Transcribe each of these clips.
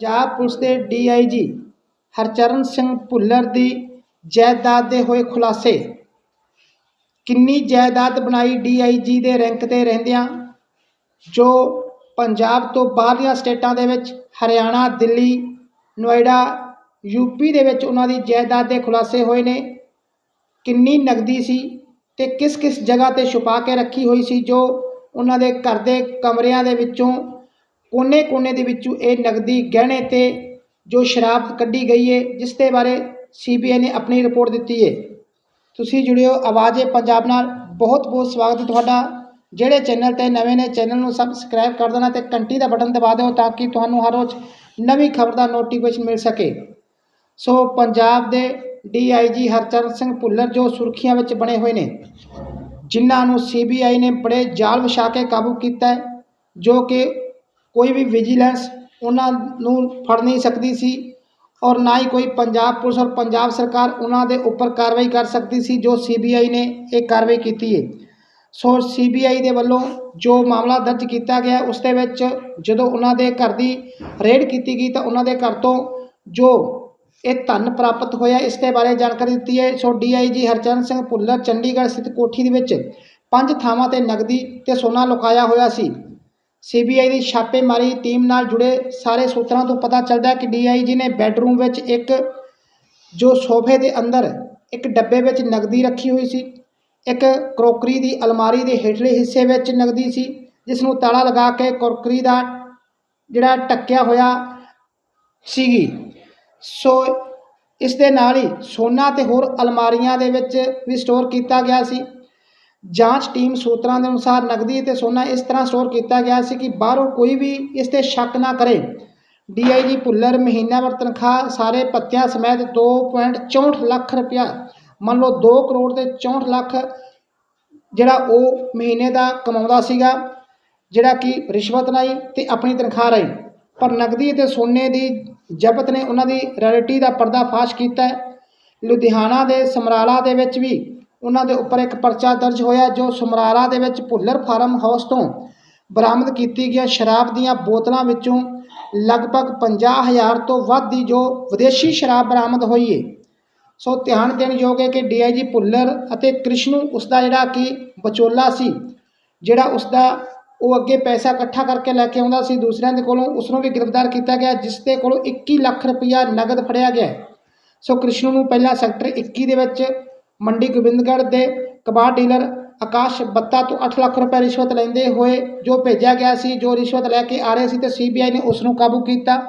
Punjab police ਦੇ DIG Harcharan Singh Bhullar ਦੀ ਜਾਇਦਾਦ ਦੇ ਹੋਏ ਖੁਲਾਸੇ। ਕਿੰਨੀ ਜਾਇਦਾਦ ਬਣਾਈ ਡੀਆਈਜੀ ਦੇ ਰੈਂਕ ਤੇ ਰਹਿੰਦਿਆਂ? ਜੋ ਪੰਜਾਬ ਤੋਂ ਬਾਹਰਲੀਆਂ ਸਟੇਟਾਂ ਦੇ ਵਿੱਚ ਹਰਿਆਣਾ, ਦਿੱਲੀ, ਨੋਇਡਾ ਯੂਪੀ ਦੇ ਵਿੱਚ ਉਹਨਾਂ ਦੀ ਜਾਇਦਾਦ ਦੇ ਖੁਲਾਸੇ ਹੋਏ ਨੇ। ਕਿੰਨੀ ਨਗਦੀ ਸੀ ਤੇ ਕਿਸ ਕਿਸ ਜਗ੍ਹਾ ਤੇ ਛੁਪਾ ਕੇ ਰੱਖੀ ਹੋਈ ਸੀ ਜੋ ਉਹਨਾਂ ਦੇ ਘਰ ਦੇ ਕਮਰਿਆਂ ਦੇ ਵਿੱਚੋਂ ਕੋਨੇ-ਕੋਨੇ ਦੇ ਵਿੱਚੋਂ ਇਹ ਨਗਦੀ ਗਹਿਣੇ ਤੇ ਜੋ ਸ਼ਰਾਬ ਕੱਢੀ ਗਈ ਹੈ ਜਿਸ ਦੇ ਬਾਰੇ ਸੀਬੀਆਈ ਨੇ ਆਪਣੀ ਰਿਪੋਰਟ ਦਿੱਤੀ ਹੈ ਤੁਸੀਂ ਜੁੜਿਓ ਆਵਾਜ਼ ਪੰਜਾਬ ਨਾਲ। ਬਹੁਤ ਬਹੁਤ ਸਵਾਗਤ ਹੈ ਤੁਹਾਡਾ। ਜਿਹੜੇ ਚੈਨਲ ਤੇ ਨਵੇਂ ਨੇ, ਚੈਨਲ ਨੂੰ ਸਬਸਕ੍ਰਾਈਬ ਕਰ ਦੇਣਾ ਤੇ ਘੰਟੀ ਦਾ ਬਟਨ ਦਬਾ ਦਿਓ ਤਾਂ ਕਿ ਤੁਹਾਨੂੰ ਹਰ ਰੋਜ਼ ਨਵੀਂ ਖਬਰ ਦਾ ਨੋਟੀਫਿਕੇਸ਼ਨ ਮਿਲ ਸਕੇ। ਸੋ ਪੰਜਾਬ ਦੇ ਡੀਆਈਜੀ ਹਰਚਰਨ ਸਿੰਘ ਭੁੱਲਰ ਜੋ ਸੁਰਖੀਆਂ ਵਿੱਚ ਬਣੇ ਹੋਏ ਨੇ, ਜਿਨ੍ਹਾਂ ਨੂੰ ਸੀਬੀਆਈ ਨੇ ਬੜੇ ਜਾਲ ਵਿਛਾ ਕੇ ਕਾਬੂ ਕੀਤਾ ਜੋ ਕਿ ਕੋਈ ਵੀ ਵਿਜੀਲੈਂਸ ਉਹਨਾਂ ਨੂੰ ਫੜ ਨਹੀਂ ਸਕਦੀ ਸੀ ਔਰ ਨਾ ਹੀ ਕੋਈ ਪੰਜਾਬ ਪੁਲਿਸ ਔਰ ਪੰਜਾਬ ਸਰਕਾਰ ਉਹਨਾਂ ਦੇ ਉੱਪਰ ਕਾਰਵਾਈ ਕਰ ਸਕਦੀ ਸੀ ਜੋ ਸੀਬੀਆਈ ਨੇ ਇਹ ਕਾਰਵਾਈ ਕੀਤੀ ਹੈ। ਸੋ ਸੀਬੀਆਈ ਦੇ ਵੱਲੋਂ ਜੋ ਮਾਮਲਾ ਦਰਜ ਕੀਤਾ ਗਿਆ, ਉਸ ਦੇ ਵਿੱਚ ਜਦੋਂ ਉਹਨਾਂ ਦੇ ਘਰ ਦੀ ਰੇਡ ਕੀਤੀ ਗਈ ਤਾਂ ਉਹਨਾਂ ਦੇ ਘਰ ਤੋਂ ਜੋ ਇਹ ਧਨ ਪ੍ਰਾਪਤ ਹੋਇਆ, ਇਸ ਦੇ ਬਾਰੇ ਜਾਣਕਾਰੀ ਦਿੱਤੀ ਹੈ। ਸੋ ਡੀਆਈਜੀ ਹਰਚਰਨ ਸਿੰਘ ਭੁੱਲਰ ਚੰਡੀਗੜ੍ਹ ਸਥਿਤ ਕੋਠੀ ਦੇ ਵਿੱਚ ਪੰਜ ਥਾਵਾਂ ਤੇ ਨਗਦੀ ਤੇ ਸੋਨਾ ਲੁਕਾਇਆ ਹੋਇਆ ਸੀ। ਸੀਬੀਆਈ ਦੀ ਛਾਪੇਮਾਰੀ ਟੀਮ ਨਾਲ ਜੁੜੇ ਸਾਰੇ ਸੂਤਰਾਂ ਤੋਂ ਪਤਾ ਚੱਲਦਾ ਹੈ ਕਿ ਡੀਆਈਜੀ ਨੇ ਬੈੱਡਰੂਮ ਵਿੱਚ ਇੱਕ ਜੋ ਸੋਫੇ ਦੇ ਅੰਦਰ ਇੱਕ ਡੱਬੇ ਵਿੱਚ ਨਗਦੀ ਰੱਖੀ ਹੋਈ ਸੀ, ਇੱਕ ਕਰੋਕਰੀ ਦੀ ਅਲਮਾਰੀ ਦੇ ਹੇਠਲੇ ਹਿੱਸੇ ਵਿੱਚ ਨਗਦੀ ਸੀ ਜਿਸ ਨੂੰ ਤਾਲਾ ਲਗਾ ਕੇ ਕਰੋਕਰੀ ਦਾ ਜਿਹੜਾ ਟੱਕਿਆ ਹੋਇਆ ਸੀਗੀ। ਸੋ ਇਸ ਦੇ ਨਾਲ ਹੀ ਸੋਨਾ ਤੇ ਹੋਰ ਅਲਮਾਰੀਆਂ ਦੇ ਵਿੱਚ ਵੀ ਸਟੋਰ ਕੀਤਾ ਗਿਆ ਸੀ। ਜਾਂਚ ਟੀਮ ਸੂਤਰਾਂ ਦੇ ਅਨੁਸਾਰ ਨਗਦੀ ਅਤੇ ਸੋਨਾ ਇਸ ਤਰ੍ਹਾਂ ਸਟੋਰ ਕੀਤਾ ਗਿਆ ਸੀ ਕਿ ਬਾਹਰੋਂ ਕੋਈ ਵੀ ਇਸ ਤੇ ਸ਼ੱਕ ਨਾ ਕਰੇ। ਡੀਆਈਜੀ ਭੁੱਲਰ ਮਹੀਨਾਵਾਰ ਤਨਖਾਹ ਸਾਰੇ ਪੱਤਿਆਂ ਸਮੇਤ 2.64 ਲੱਖ ਰੁਪਇਆ, ਮੰਨ ਲਓ 2 ਕਰੋੜ ਤੇ 64 ਲੱਖ, ਜਿਹੜਾ ਉਹ ਮਹੀਨੇ ਦਾ ਕਮਾਉਂਦਾ ਸੀਗਾ, ਜਿਹੜਾ ਕਿ ਰਿਸ਼ਵਤ ਰਾਹੀਂ ਤੇ ਆਪਣੀ ਤਨਖਾਹ ਰਾਹੀਂ। ਪਰ ਨਗਦੀ ਅਤੇ ਸੋਨੇ ਦੀ ਜ਼ਬਤ ਨੇ ਉਹਨਾਂ ਦੀ ਰੈਲਿਟੀ ਦਾ ਪਰਦਾਫਾਸ਼ ਕੀਤਾ ਲੁਧਿਆਣਾ ਦੇ ਸਮਰਾਲਾ ਦੇ ਵਿੱਚ ਵੀ ਉਹਨਾਂ ਦੇ ਉੱਪਰ ਇੱਕ ਪਰਚਾ ਦਰਜ ਹੋਇਆ ਜੋ ਸਮਰਾਲਾ ਦੇ ਵਿੱਚ ਭੁੱਲਰ ਫਾਰਮ ਹਾਊਸ ਤੋਂ ਬਰਾਮਦ ਕੀਤੀ ਗਿਆ ਸ਼ਰਾਬ ਦੀਆਂ ਬੋਤਲਾਂ ਵਿੱਚੋਂ ਲਗਭਗ 50000 ਤੋਂ ਵੱਧ ਦੀ ਜੋ ਵਿਦੇਸ਼ੀ ਸ਼ਰਾਬ ਬਰਾਮਦ ਹੋਈ ਹੈ। ਸੋ ਧਿਆਨ ਦੇਣ ਯੋਗ ਹੈ ਕਿ ਡੀਆਈਜੀ ਭੁੱਲਰ ਅਤੇ ਕ੍ਰਿਸ਼ਨੂ ਉਸ ਦਾ ਜਿਹੜਾ ਕਿ ਵਿਚੋਲਾ ਸੀ, ਜਿਹੜਾ ਉਸ ਦਾ ਉਹ ਅੱਗੇ ਪੈਸਾ ਇਕੱਠਾ ਕਰਕੇ ਲੈ ਕੇ ਆਉਂਦਾ ਸੀ, ਦੂਸਰਿਆਂ ਦੇ ਕੋਲੋਂ ਉਸ ਨੂੰ ਵੀ ਗ੍ਰਿਫਤਾਰ ਕੀਤਾ ਗਿਆ, ਜਿਸ ਦੇ ਕੋਲੋਂ 21 ਲੱਖ ਰੁਪਇਆ ਨਗਦ ਫੜਿਆ ਗਿਆ ਸੋ ਕ੍ਰਿਸ਼ਨੂ ਨੂੰ ਪਹਿਲਾਂ ਸੈਕਟਰ 21 ਦੇ ਵਿੱਚ ਮੰਡੀ ਗੋਬਿੰਦਗੜ੍ਹ ਦੇ ਕਬਾੜ ਡੀਲਰ ਆਕਾਸ਼ ਬੱਤਾ ਤੋਂ 8 ਲੱਖ ਰੁਪਏ ਰਿਸ਼ਵਤ ਲੈਂਦੇ ਹੋਏ ਜੋ ਭੇਜਿਆ ਗਿਆ ਸੀ, ਜੋ ਰਿਸ਼ਵਤ ਲੈ ਕੇ ਆ ਰਹੇ ਸੀ ਤੇ ਸੀਬੀਆਈ ਨੇ ਉਸ ਨੂੰ ਕਾਬੂ ਕੀਤਾ।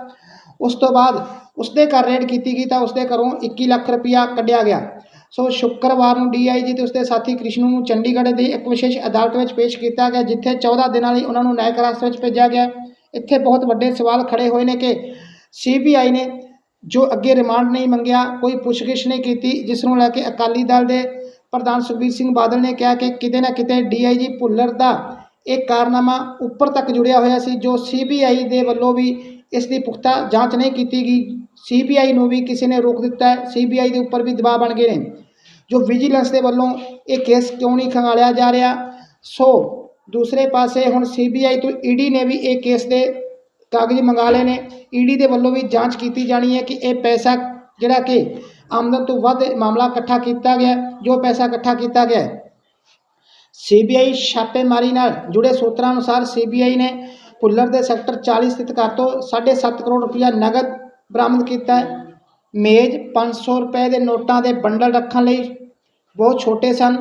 ਉਸ ਤੋਂ ਬਾਅਦ ਉਸਦੇ ਘਰ ਰੇਡ ਕੀਤੀ ਗਈ ਤਾਂ ਉਸਦੇ ਘਰੋਂ 21 ਲੱਖ ਰੁਪਇਆ ਕੱਢਿਆ ਗਿਆ। ਸੋ ਸ਼ੁੱਕਰਵਾਰ ਨੂੰ ਡੀਆਈਜੀ ਤੇ ਉਸਦੇ ਸਾਥੀ ਕ੍ਰਿਸ਼ਨ ਨੂੰ ਚੰਡੀਗੜ੍ਹ ਦੀ ਇੱਕ ਵਿਸ਼ੇਸ਼ ਅਦਾਲਤ ਵਿੱਚ ਪੇਸ਼ ਕੀਤਾ ਗਿਆ, ਜਿੱਥੇ 14 ਦਿਨਾਂ ਲਈ ਉਹਨਾਂ ਨੂੰ ਨਾਇਕ ਹਿਰਾਸਤ ਵਿੱਚ ਭੇਜਿਆ ਗਿਆ। ਇੱਥੇ ਬਹੁਤ ਵੱਡੇ ਸਵਾਲ ਖੜੇ ਹੋਏ ਨੇ ਕਿ ਸੀਬੀਆਈ ਨੇ ਜੋ ਅੱਗੇ ਰਿਮਾਂਡ ਨਹੀਂ ਮੰਗਿਆ, ਕੋਈ ਪੁੱਛਗਿੱਛ ਨਹੀਂ ਕੀਤੀ, ਜਿਸ ਨੂੰ ਲੈ ਕੇ ਅਕਾਲੀ ਦਲ ਦੇ ਪ੍ਰਧਾਨ ਸੁਖਬੀਰ ਸਿੰਘ ਬਾਦਲ ਨੇ ਕਿਹਾ ਕਿ ਕਿਤੇ ਨਾ ਕਿਤੇ ਡੀਆਈਜੀ ਭੁੱਲਰ ਦਾ ਇਹ ਕਾਰਨਾਮਾ ਉੱਪਰ ਤੱਕ ਜੁੜਿਆ ਹੋਇਆ ਸੀ, ਜੋ ਸੀਬੀਆਈ ਦੇ ਵੱਲੋਂ ਵੀ ਇਸ ਦੀ ਪੁਖਤਾ ਜਾਂਚ ਨਹੀਂ ਕੀਤੀ ਗਈ। ਸੀਬੀਆਈ ਨੂੰ ਵੀ ਕਿਸੇ ਨੇ ਰੋਕ ਦਿੱਤਾ ਹੈ, ਸੀਬੀਆਈ ਦੇ ਉੱਪਰ ਵੀ ਦਬਾਅ ਬਣ ਗਏ ਨੇ। ਜੋ ਵਿਜੀਲੈਂਸ ਦੇ ਵੱਲੋਂ ਇਹ ਕੇਸ ਕਿਉਂ ਨਹੀਂ ਖੰਗਾਲਿਆ ਜਾ ਰਿਹਾ? ਸੋ, ਦੂਸਰੇ ਪਾਸੇ ਹੁਣ ਸੀਬੀਆਈ ਤੋਂ ਈਡੀ ਨੇ ਵੀ ਇਹ ਕੇਸ ਦੇ ਕਾਗਜ਼ ਮੰਗਾ ਲਏ ਨੇ। ਈਡੀ ਦੇ ਵੱਲੋਂ ਵੀ ਜਾਂਚ ਕੀਤੀ ਜਾਣੀ ਹੈ ਕਿ ਇਹ ਪੈਸਾ ਜਿਹੜਾ ਕਿ ਆਮਦਨ ਤੋਂ ਵੱਧ ਮਾਮਲਾ ਇਕੱਠਾ ਕੀਤਾ ਗਿਆ, ਜੋ ਪੈਸਾ ਇਕੱਠਾ ਕੀਤਾ ਗਿਆ ਸੀਬੀਆਈ ਛਾਪੇਮਾਰੀ ਨਾਲ ਜੁੜੇ ਸੂਤਰਾਂ ਅਨੁਸਾਰ ਸੀਬੀਆਈ ਨੇ ਭੁੱਲਰ ਦੇ ਸੈਕਟਰ 40 ਸਥਿਤ ਘਰ ਤੋਂ 7.5 ਕਰੋੜ ਰੁਪਇਆ ਨਗਦ ਬਰਾਮਦ ਕੀਤਾ ਹੈ। ਮੇਜ਼ 500 ਰੁਪਏ ਦੇ ਨੋਟਾਂ ਦੇ ਬੰਡਲ ਰੱਖਣ ਲਈ ਬਹੁਤ ਛੋਟੇ ਸਨ।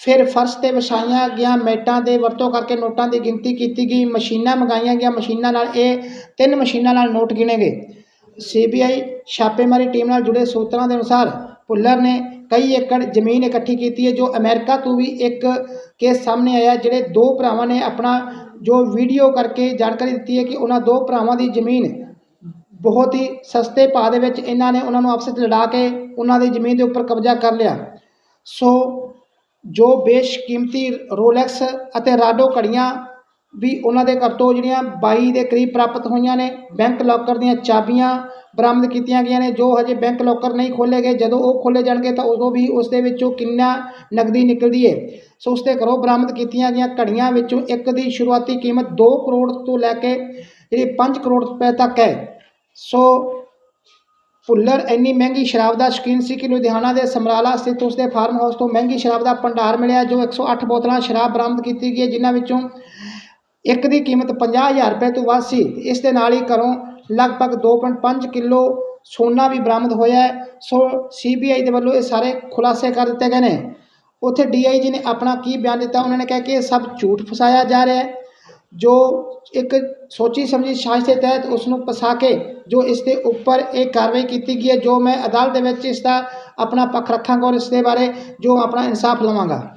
ਫਿਰ ਫਰਸ਼ ਤੇ ਵਿਛਾਈਆਂ ਗਿਆ ਮੈਟਾਂ ਦੇ ਵਰਤੋਂ ਕਰਕੇ ਨੋਟਾਂ ਦੀ ਗਿਣਤੀ ਕੀਤੀ ਗਈ, ਮਸ਼ੀਨਾਂ ਮੰਗਾਈਆਂ ਗਿਆ ਮਸ਼ੀਨਾਂ ਨਾਲ ਇਹ ਤਿੰਨ ਮਸ਼ੀਨਾਂ ਨਾਲ ਨੋਟ ਗਿਣੇ ਗਏ। ਸੀਬੀਆਈ ਛਾਪੇਮਾਰੀ ਟੀਮ ਨਾਲ ਜੁੜੇ ਸੂਤਰਾਂ ਦੇ ਅਨੁਸਾਰ ਭੁੱਲਰ ਨੇ ਕਈ ਏਕੜ ਜ਼ਮੀਨ ਇਕੱਠੀ ਕੀਤੀ ਹੈ, ਜੋ ਅਮਰੀਕਾ ਤੋਂ ਵੀ ਇੱਕ ਕੇਸ ਸਾਹਮਣੇ ਆਇਆ, ਜਿਹੜੇ ਦੋ ਭਰਾਵਾਂ ਨੇ ਆਪਣਾ ਜੋ ਵੀਡੀਓ ਕਰਕੇ ਜਾਣਕਾਰੀ ਦਿੱਤੀ ਹੈ ਕਿ ਉਹਨਾਂ ਦੋ ਭਰਾਵਾਂ ਦੀ ਜ਼ਮੀਨ ਬਹੁਤ ਹੀ ਸਸਤੇ ਭਾਅ ਦੇ ਵਿੱਚ ਇਹਨਾਂ ਨੇ ਉਹਨਾਂ ਨੂੰ ਆਪਸ ਵਿੱਚ ਲੜਾ ਕੇ ਉਹਨਾਂ ਦੀ ਜ਼ਮੀਨ ਦੇ ਉੱਪਰ ਕਬਜ਼ਾ ਕਰ ਲਿਆ। ਸੋ ਜੋ ਬੇਸ਼ਕੀਮਤੀ ਰੋਲੈਕਸ ਅਤੇ ਰਾਡੋ ਘੜੀਆਂ ਵੀ ਉਹਨਾਂ ਦੇ ਘਰ ਤੋਂ ਜਿਹੜੀਆਂ 22 ਦੇ ਕਰੀਬ ਪ੍ਰਾਪਤ ਹੋਈਆਂ ਨੇ, ਬੈਂਕ ਲੋਕਰ ਦੀਆਂ ਚਾਬੀਆਂ ਬਰਾਮਦ ਕੀਤੀਆਂ ਗਈਆਂ ਨੇ, ਜੋ ਹਜੇ ਬੈਂਕ ਲੋਕਰ ਨਹੀਂ ਖੋਲ੍ਹੇ ਗਏ, ਜਦੋਂ ਉਹ ਖੋਲ੍ਹੇ ਜਾਣਗੇ ਤਾਂ ਉਦੋਂ ਵੀ ਉਸ ਦੇ ਵਿੱਚੋਂ ਕਿੰਨਾ ਨਕਦੀ ਨਿਕਲਦੀ ਹੈ ਸੋ ਉਸ ਦੇ ਘਰੋਂ ਬਰਾਮਦ ਕੀਤੀਆਂ ਗਈਆਂ ਘੜੀਆਂ ਵਿੱਚੋਂ ਇੱਕ ਦੀ ਸ਼ੁਰੂਆਤੀ ਕੀਮਤ 2 ਕਰੋੜ ਤੋਂ ਲੈ ਕੇ ਜਿਹੜੀ 5 ਕਰੋੜ ਰੁਪਏ ਤੱਕ ਹੈ। ਸੋ ਭੁੱਲਰ ਇੰਨੀ ਮਹਿੰਗੀ ਸ਼ਰਾਬ ਦਾ ਸ਼ੌਕੀਨ ਸੀ ਕਿ ਲੁਧਿਆਣਾ ਦੇ ਸਮਰਾਲਾ ਸਥਿਤ ਉਸਦੇ ਫਾਰਮ ਹਾਊਸ ਤੋਂ ਮਹਿੰਗੀ ਸ਼ਰਾਬ ਦਾ ਭੰਡਾਰ ਮਿਲਿਆ ਜੋ 108 ਬੋਤਲਾਂ ਸ਼ਰਾਬ ਬਰਾਮਦ ਕੀਤੀ ਗਈ ਹੈ, ਜਿਨ੍ਹਾਂ ਵਿੱਚੋਂ ਇੱਕ ਦੀ ਕੀਮਤ 50000 ਰੁਪਏ ਤੋਂ ਵੱਧ ਸੀ। ਇਸ ਦੇ ਨਾਲ ਹੀ ਘਰੋਂ ਲਗਭਗ 2.5 ਕਿਲੋ ਸੋਨਾ ਵੀ ਬਰਾਮਦ ਹੋਇਆ ਹੈ। ਸੋ ਸੀਬੀਆਈ ਦੇ ਵੱਲੋਂ ਇਹ ਸਾਰੇ ਖੁਲਾਸੇ ਕਰ ਦਿੱਤੇ ਗਏ ਨੇ। ਉੱਥੇ ਡੀਆਈਜੀ ਨੇ ਆਪਣਾ ਕੀ ਬਿਆਨ ਦਿੱਤਾ? ਉਹਨਾਂ ਨੇ ਕਿਹਾ ਕਿ ਇਹ ਸਭ ਝੂਠ ਫਸਾਇਆ ਜਾ ਰਿਹਾ ਹੈ। ਜੋ ਇੱਕ ਸੋਚੀ ਸਮਝੀ ਸਾਜ਼ਿਸ਼ ਦੇ ਤਹਿਤ ਉਸ ਨੂੰ ਫਸਾ ਕੇ, ਜੋ ਇਸ ਦੇ ਉੱਪਰ ਇਹ ਕਾਰਵਾਈ ਕੀਤੀ ਗਈ ਹੈ, ਜੋ ਮੈਂ ਅਦਾਲਤ ਦੇ ਵਿੱਚ ਇਸ ਦਾ ਆਪਣਾ ਪੱਖ ਰੱਖਾਂਗਾ ਔਰ ਇਸ ਦੇ ਬਾਰੇ ਜੋ ਆਪਣਾ ਇਨਸਾਫ ਲਵਾਂਗਾ।